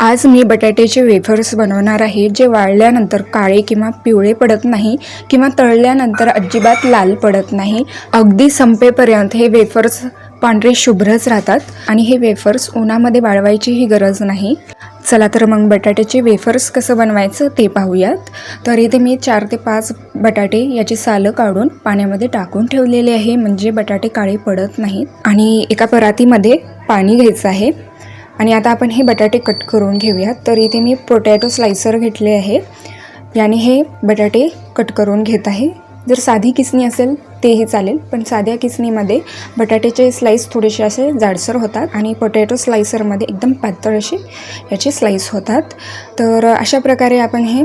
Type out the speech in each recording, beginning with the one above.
आज मी बटाट्याचे वेफर्स बनवणार आहे जे वाळल्यानंतर काळे किंवा पिवळे पडत नाही किंवा तळल्यानंतर अजिबात लाल पडत नाही. अगदी संपेपर्यंत हे वेफर्स पांढरे शुभ्रच राहतात आणि हे वेफर्स उन्हामध्ये वाळवायचीही गरज नाही. चला तर मग बटाट्याचे वेफर्स कसं बनवायचं ते पाहूयात. तर इथे मी चार ते पाच बटाटे याची सालं काढून पाण्यामध्ये टाकून ठेवलेले आहे म्हणजे बटाटे काळे पडत नाहीत. आणि एका परातीमध्ये पाणी घ्यायचं आहे. आणि आता आपण हे बटाटे कट करून घेऊयात. तर इथे मी पोटॅटो स्लायसर घेतले आहे. याने हे बटाटे कट करून घेत आहे. जर साधी किसणी असेल तेही चालेल. पण साध्या किसणीमध्ये बटाट्याचे स्लाईस थोडेसे असे जाडसर होतात आणि पोटॅटो स्लायसरमध्ये एकदम पातळ असे याचे स्लाईस होतात. तर अशा प्रकारे आपण हे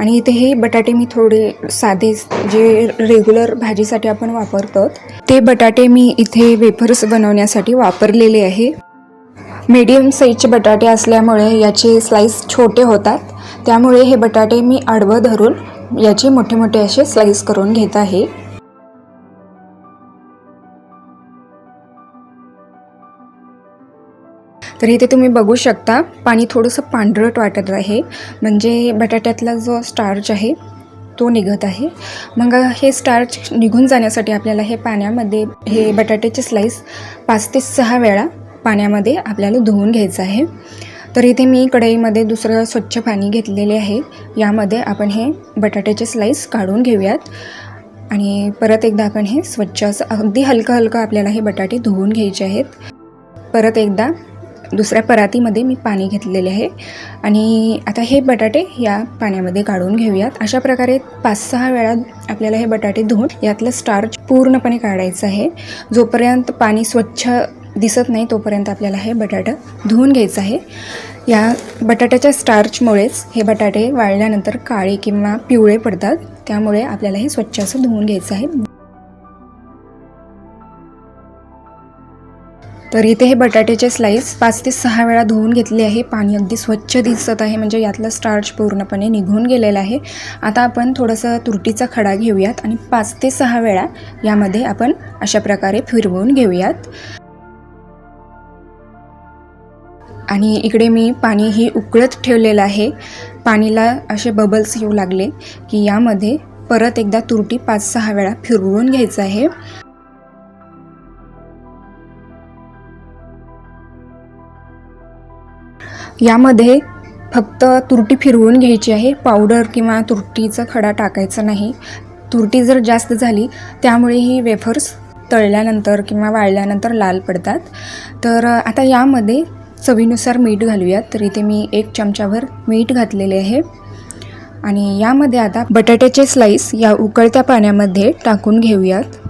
आणि इथे हे बटाटे मी थोडे साधे जे रेग्युलर भाजीसाठी आपण वापरतो ते बटाटे मी इथे वेफर्स बनवण्यासाठी वापरलेले आहे. मीडियम साईजचे बटाटे असल्यामुळे याचे स्लाईस छोटे होतात. त्यामुळे हे बटाटे मी आडवं धरून याचे मोठे मोठे असे स्लाईस करून घेत आहे. तर इथे तुम्ही बघू शकता पाणी थोडंसं पांढरट वाटत आहे. म्हणजे बटाट्यातला जो स्टार्च आहे तो निघत आहे. मग हे स्टार्च निघून जाण्यासाठी आपल्याला हे पाण्यामध्ये हे बटाट्याचे स्लाईस पाच ते सहा वेळा पाण्यामध्ये आपल्याला धुवून घ्यायचं आहे. तर इथे मी कढईमध्ये दुसरं स्वच्छ पाणी घेतलेले आहे. यामध्ये आपण हे बटाट्याचे स्लाईस काढून घेऊयात. आणि परत एकदा आपण हे स्वच्छ असं अगदी हलकं हलकं आपल्याला हे बटाटे धुवून घ्यायचे आहेत. परत एकदा दुसऱ्या परातीमध्ये मी पाणी घेतलेले आहे. आणि आता हे बटाटे या पाण्यामध्ये काढून घेऊयात. अशा प्रकारे पाच सहा वेळा आपल्याला हे बटाटे धुवून यातलं स्टार्च पूर्णपणे काढायचं आहे. जोपर्यंत पाणी स्वच्छ दिसत नाही तोपर्यंत आपल्याला हे बटाटा धुवून घ्यायचं आहे. या बटाट्याच्या स्टार्चमुळेच हे बटाटे वाळल्यानंतर काळे किंवा पिवळे पडतात. त्यामुळे आपल्याला हे स्वच्छ असं धुवून घ्यायचं आहे. तर इथे हे बटाट्याचे स्लाईस पाच ते सहा वेळा धुवून घेतले आहे. पाणी अगदी स्वच्छ दिसत आहे. म्हणजे यातलं स्टार्च पूर्णपणे निघून गेलेलं आहे. आता आपण थोडंसं तुरटीचा खडा घेऊयात आणि पाच ते सहा वेळा यामध्ये आपण अशा प्रकारे फिरवून घेऊयात. आणि इकडे मी पाणीही उकळत ठेवलेलं आहे. पाणीला असे बबल्स येऊ लागले की यामध्ये परत एकदा तुरटी पाच सहा वेळा फिरवून घ्यायचं आहे. यामध्ये फक्त तुरटी फिरवून घ्यायची आहे. पावडर किंवा तुरटीचा खडा टाकायचा नाही. तुरटी जर जास्त झाली त्यामुळे ही वेफर्स तळल्यानंतर किंवा वाळल्यानंतर लाल पडतात. तर आता यामध्ये चवीनुसार मीठ घालूयात. तर इथे मी एक चमचाभर मीठ घातलेले आहे. आणि यामध्ये आता बटाट्याचे स्लाईस या उकळत्या पाण्यामध्ये टाकून घेऊयात.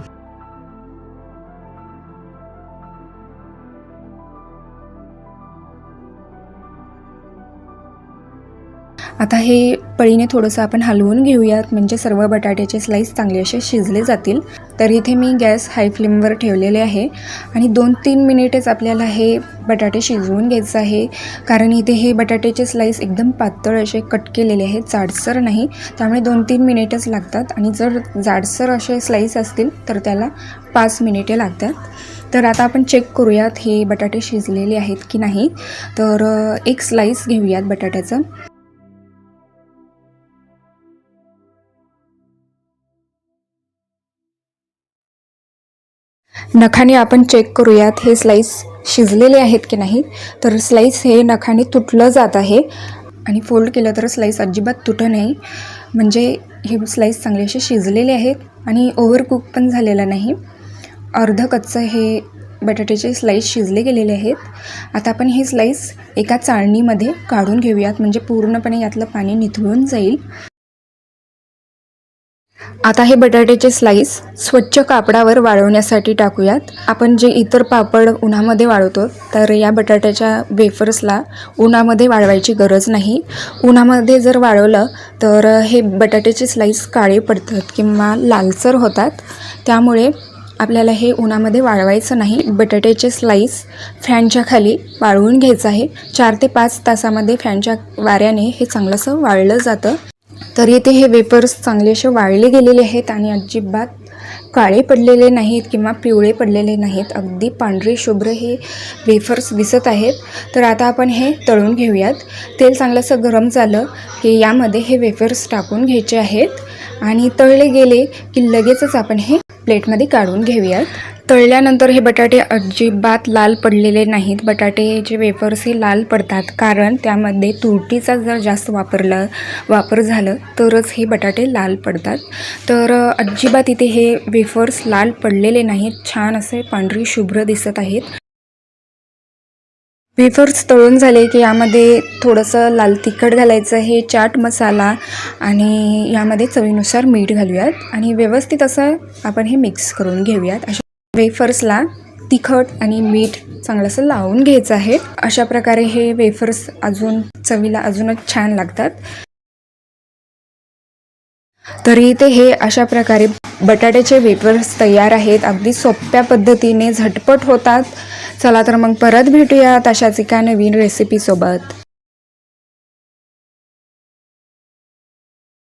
आता हे पळीने थोडंसं आपण हलवून घेऊयात. म्हणजे सर्व बटाट्याचे स्लाईस चांगले असे शिजले जातील. तर इथे मी गॅस हाय फ्लेमवर ठेवलेले आहे. आणि दोन तीन मिनिटेच आपल्याला हे बटाटे शिजवून घ्यायचं आहे. कारण इथे हे बटाट्याचे स्लाईस एकदम पातळ असे कट केलेले आहेत जाडसर नाही. त्यामुळे दोन तीन मिनिटच लागतात. आणि जर जाडसर असे स्लाईस असतील तर त्याला पाच मिनिटे लागतात. तर आता आपण चेक करूयात हे बटाटे शिजलेले आहेत की नाही. तर एक स्लाईस घेऊयात बटाट्याचं. नखाने आपण चेक करूयात हे स्लाईस शिजलेले आहेत की नाही? तर स्लाईस हे नखाने तुटलं जात आहे. आणि फोल्ड केलं तर स्लाईस अजिबात तुटं नाही. म्हणजे हे स्लाईस चांगले असे शिजलेले आहेत आणि ओव्हरकुक पण झालेलं नाही. अर्ध कच्चं हे बटाट्याचे स्लाईस शिजले गेलेले आहेत. आता आपण हे स्लाईस एका चाळणीमध्ये काढून घेऊयात. म्हणजे पूर्णपणे यातलं पाणी निथळून जाईल. आता हे बटाट्याचे स्लाईस स्वच्छ कापडावर वाळवण्यासाठी टाकूयात. आपण जे इतर पापड उन्हामध्ये वाळवतो तर या बटाट्याच्या वेफर्सला उन्हामध्ये वाळवायची गरज नाही. उन्हामध्ये जर वाळवलं तर हे बटाट्याचे स्लाईस काळे पडतात किंवा लालसर होतात. त्यामुळे आपल्याला हे उन्हामध्ये वाळवायचं नाही. बटाट्याचे स्लाईस फॅनच्या खाली वाळवून घ्यायचं आहे. चार ते पाच तासामध्ये फॅनच्या वाऱ्याने हे चांगलंसं वाळलं जातं. तर इथे हे वेपर्स चांगले असे वाळले गेलेले आहेत आणि अजिबात काळे पडलेले नाहीत किंवा पिवळे पडलेले नाहीत. अगदी पांढरे शुभ्र हे वेफर्स दिसत आहेत. तर आता आपण हे तळून घेऊयात. तेल चांगलंसं गरम झालं की यामध्ये हे वेफर्स टाकून घ्यायचे आहेत. आणि तळले गेले की लगेचच आपण हे प्लेटमध्ये काढून घेऊयात. तळल्यानंतर हे बटाटे अजिबात लाल पडलेले नाहीत. बटाटे जे वेफर्स हे लाल पडतात कारण त्यामध्ये तुरटीचा जर जास्त वापरला वापर झालं तरच हे बटाटे लाल पडतात. तर अजिबात इथे हे वेफर्स लाल पडलेले नाहीत. छान असे पांढरी शुभ्र दिसत आहेत. वेफर्स तळून झाले की यामध्ये थोडंसं लाल तिखट घालायचं हे चाट मसाला आणि यामध्ये चवीनुसार मीठ घालूयात. आणि व्यवस्थित असं आपण हे मिक्स करून घेऊयात. अशा वेफर्सला तिखट आणि मीठ चांगलं असं लावून घ्यायचं आहे. अशा प्रकारे हे वेफर्स अजून चवीला अजूनच छान लागतात. तरी ते हे अशा प्रकारे बटाट्याचे वेफर्स तयार आहेत. अगदी सोप्या पद्धतीने झटपट होतात. चला तर मग परत भेटूयात अशाच एका नवीन रेसिपीसोबत